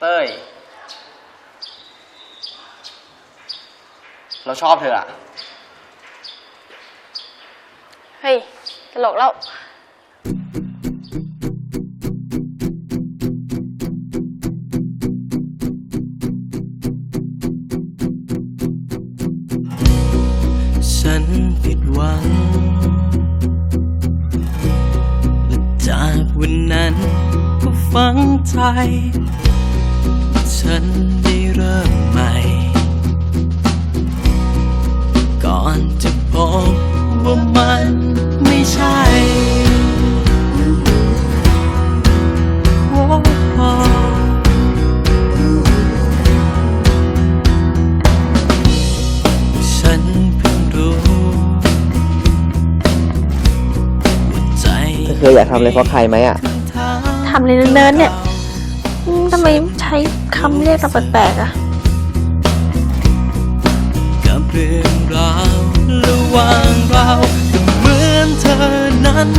เต้ย เราชอบเธออะเฮ้ย ตลกแล้ว ฉันผิดหวังและจากวันนั้นก็ฝังใจ ฉันได้เริ่มใหม่ ก่อนจะพบว่ามันไม่ใช่โอ้โอ้ฉันเพิ่งรู้ว่าใจเธออยากทำอะไรเพราะใครไหมอะ ทำเลยเนินๆเนี่ยอืมทำไมใช้คำเรียกกับแปลกๆอะกับเรื่องราวระหว่างเราก็เหมือนเธอนั้น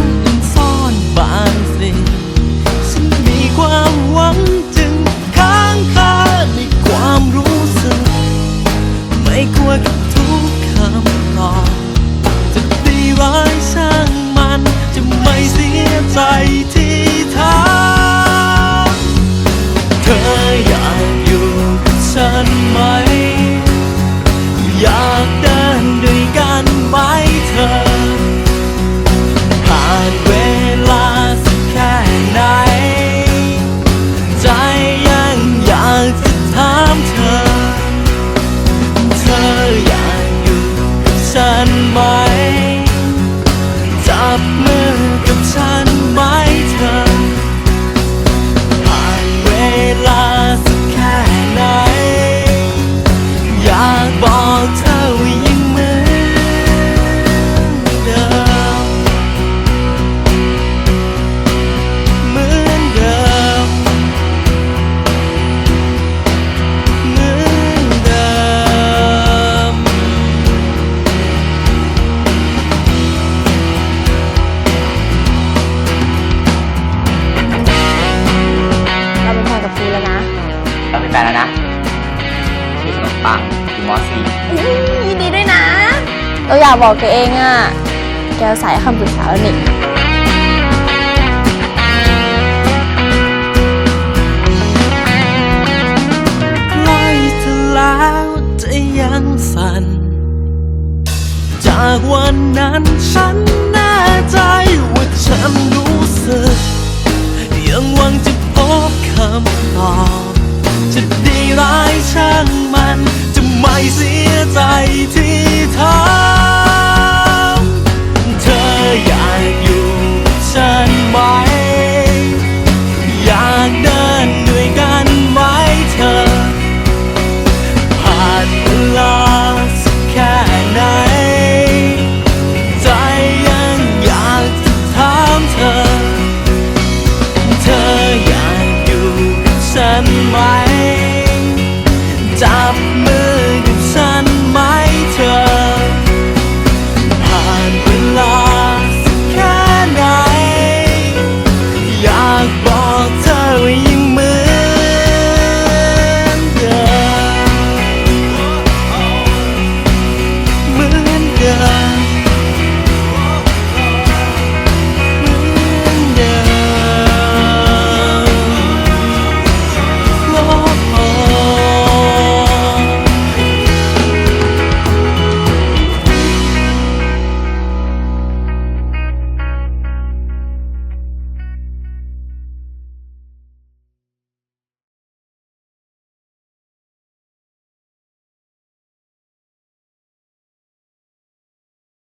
ไหม จับมือ ม .4 ยินดีด้วยนะ เราอยากบอกแกเองอะ แกใส่คำปรึกษาแล้วนี่ใกล้เธอแล้วจะยังสั่น จากวันนั้นฉันแน่ใจว่าฉันรู้สึก ยังหวังจะ เสียใ